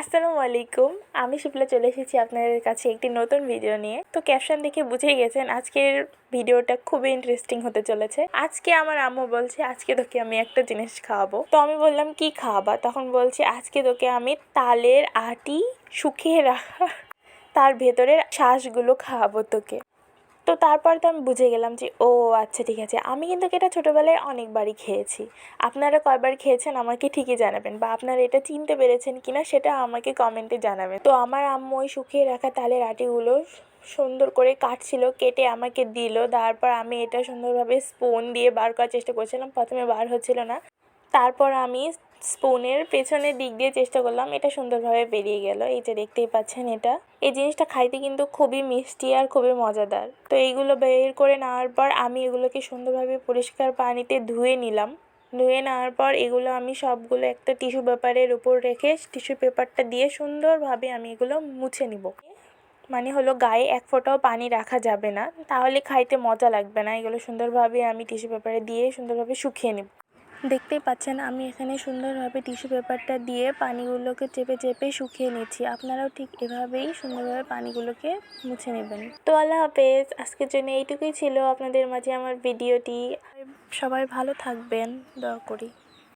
আসসালামু আলাইকুম আমি শিপলা চলে এসেছি আপনাদের কাছে একটি নতুন ভিডিও নিয়ে। তো ক্যাপশন দেখে বুঝেই গেছেন আজকের ভিডিওটা খুবই ইন্টারেস্টিং হতে চলেছে। আজকে আমার আম্মু বলছে, আজকে তোকে আমি একটা জিনিস খাওয়াবো। তো আমি বললাম, কি খাওয়াবা? তখন বলছে, আজকে তোকে আমি তালের আটি শুকিয়ে রাখা, তার ভেতরের শ্বাসগুলো খাওয়াবো তোকে। তো তারপর তো আমি বুঝে গেলাম যে, ও আচ্ছা ঠিক আছে। আমি কিন্তু এটা ছোটোবেলায় অনেকবারই খেয়েছি। আপনারা কয়বার খেয়েছেন আমাকে ঠিকই জানাবেন বা আপনারা এটা চিনতে পেরেছেন কিনা সেটা আমাকে কমেন্টে জানাবেন। তো আমার আম্মু ওই শুকিয়ে রাখা তালের আটিগুলো সুন্দর করে কাটছিল, কেটে আমাকে দিল। তারপর আমি এটা সুন্দরভাবে স্পুন দিয়ে বার করার চেষ্টা করছিলাম। প্রথমে বার হচ্ছিল না। তারপর আমি স্পুনের পেছনের দিক দিয়ে চেষ্টা করলাম। এটা সুন্দরভাবে বেরিয়ে গেল। এই যে দেখতেই পাচ্ছেন এটা। এই জিনিসটা খাইতে কিন্তু খুবই মিষ্টি আর খুবই মজাদার। তো এইগুলো বের করে নেওয়ার পর আমি এগুলোকে সুন্দরভাবে পরিষ্কার পানিতে ধুয়ে নিলাম। ধুয়ে নেওয়ার পর এগুলো আমি সবগুলো একটা টিস্যু পেপারের উপর রেখে টিস্যু পেপারটা দিয়ে সুন্দরভাবে আমি এগুলো মুছে নিব। মানে হলো গায়ে এক ফোঁটাও পানি রাখা যাবে না। তাহলে খাইতে মজা লাগবে না। এগুলো সুন্দরভাবে আমি টিস্যু পেপারে দিয়ে সুন্দরভাবে শুকিয়ে নেব। দেখতেই পাচ্ছেন, আমি এখানে সুন্দরভাবে টিস্যু পেপারটা দিয়ে পানিগুলোকে চেপে চেপে শুকিয়ে নিচ্ছি। আপনারাও ঠিক এভাবেই সুন্দরভাবে পানিগুলোকে মুছে নেবেন। তো আল্লাহ হাফেজ, আজকের জন্য এইটুকুই ছিল। আপনাদের মাঝে আমার ভিডিওটি। সবাই ভালো থাকবেন, দয়া করি।